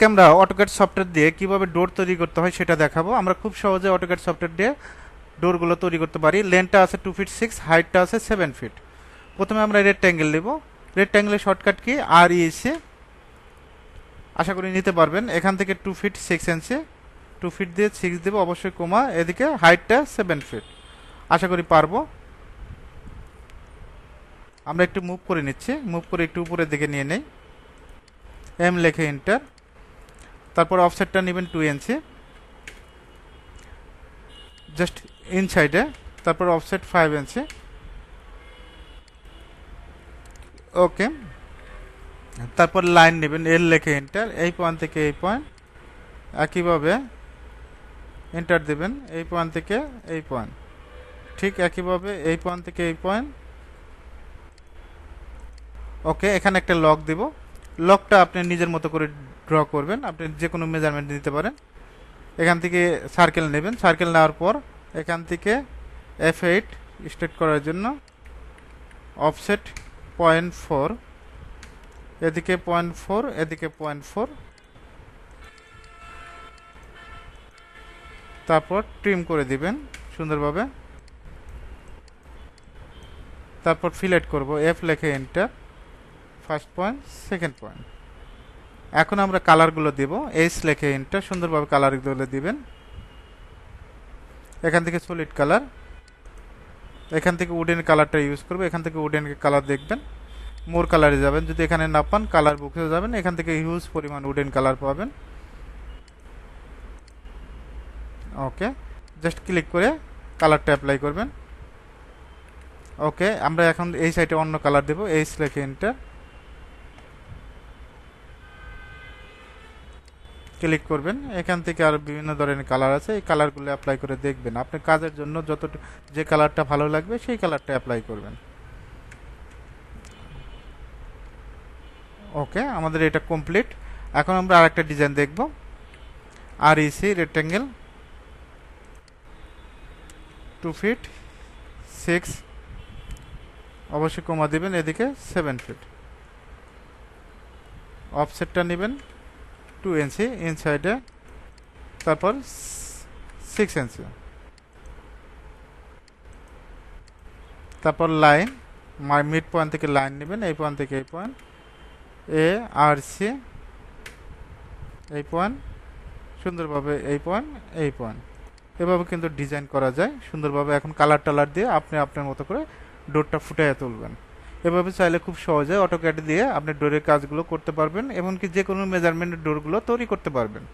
আজকে আমরা AutoCAD software দিয়ে কীভাবে ডোর তৈরি করতে হয় সেটা দেখাবো। আমরা খুব সহজে অটোক্যাড সফটওয়্যার দিয়ে ডোরগুলো তৈরি করতে পারি। লেনটা আছে টু ফিট সিক্স হাইটটা আছে সেভেন ফিট প্রথমে আমরা রেড ট্যাঙ্গেল নেব। রেড ট্যাঙ্গেলের শর্টকাট কি আর ইএসি আশা করি নিতে পারবেন। এখান থেকে two feet six inch two feet দিয়ে সিক্স দেবো, অবশ্যই কমা। এদিকে হাইটটা সেভেন ফিট আশা করি পারব। আমরা একটু মুভ করে নিচ্ছি। মুভ করে একটু উপরের দিকে নিয়ে নেই। এম লেখে ইন্টার তারপর অফসেটটা নেবেন টু ইঞ্চি জাস্ট ইনসাইডে তারপর অফসেট ফাইভ ইঞ্চি ওকে তারপর লাইন নেবেন এল লেখে এন্টার এই পয়েন্ট থেকে এই পয়েন্ট একইভাবে এন্টার দেবেন, এই পয়েন্ট থেকে এই পয়েন্ট ঠিক একইভাবে এই পয়েন্ট থেকে এই পয়েন্ট ওকে এখানে একটা লক দিব। লকটা আপনি নিজের মতো করে ড্র করবেন। আপনি যে কোনো মেজারমেন্ট নিতে পারেন। এখান থেকে সার্কেল নেবেন। সার্কেল নেওয়ার পর এখান থেকে এফ এইট স্টেট করার জন্য অফসেট পয়েন্ট ফোর এদিকে পয়েন্ট ফোর এদিকে পয়েন্ট ফোর তারপর ট্রিম করে দিবেন সুন্দরভাবে। তারপর ফিলেট করব। এফ লেখে enter first point second point এখন আমরা কালারগুলো দেব এইচ লেখে এন্টার সুন্দরভাবে কালারগুলো দিবেন। এখান থেকে সলিড কালার এখান থেকে উডেন কালারটা ইউজ করব, এখান থেকে উডেন কালার দেখবেন। মোর কালারে যাবেন, যদি এখানে না পান কালার বুকে যাবেন, এখান থেকে হিউজ পরিমাণ উডেন কালার পাবেন। ওকে জাস্ট ক্লিক করে কালারটা অ্যাপ্লাই করবেন। ওকে, আমরা এখন এই সাইডে অন্য কালার দেবো এই লেখে এন্টার ক্লিক করবেন। এখান থেকে আর বিভিন্ন ধরনের কালার আছে। এই কালারগুলো অ্যাপ্লাই করে দেখবেন। আপনার কাজের জন্য যত যে কালারটা ভালো লাগবে, সেই কালারটা অ্যাপ্লাই করবেন। ওকে আমাদের এটা কমপ্লিট এখন আমরা আরেকটা ডিজাইন দেখব। R E C rectangle two feet six অবশ্যই কমা দিবেন, এদিকে সেভেন ফিট অফসেটটা নেবেন। টু ইঞ্চি ইনসাইডে তারপর সিক্স ইঞ্চি তারপর লাইন মিড পয়েন্ট থেকে লাইন নেবেন, এই পয়েন্ট থেকে এই পয়েন্ট এ আর সি এই পয়েন্ট সুন্দরভাবে এই পয়েন্ট এই পয়েন্ট এভাবে কিন্তু ডিজাইন করা যায়, সুন্দরভাবে এখন কালার টালার দিয়ে আপনি আপনার মতো করে ডোরটা ফুটিয়ে তুলবেন। এভাবে চাইলে খুব সহজে অটোক্যাট দিয়ে আপনি ডোরের কাজগুলো করতে পারবেন, এমনকি যে কোনো মেজারমেন্টের ডোরগুলো তৈরি করতে পারবেন।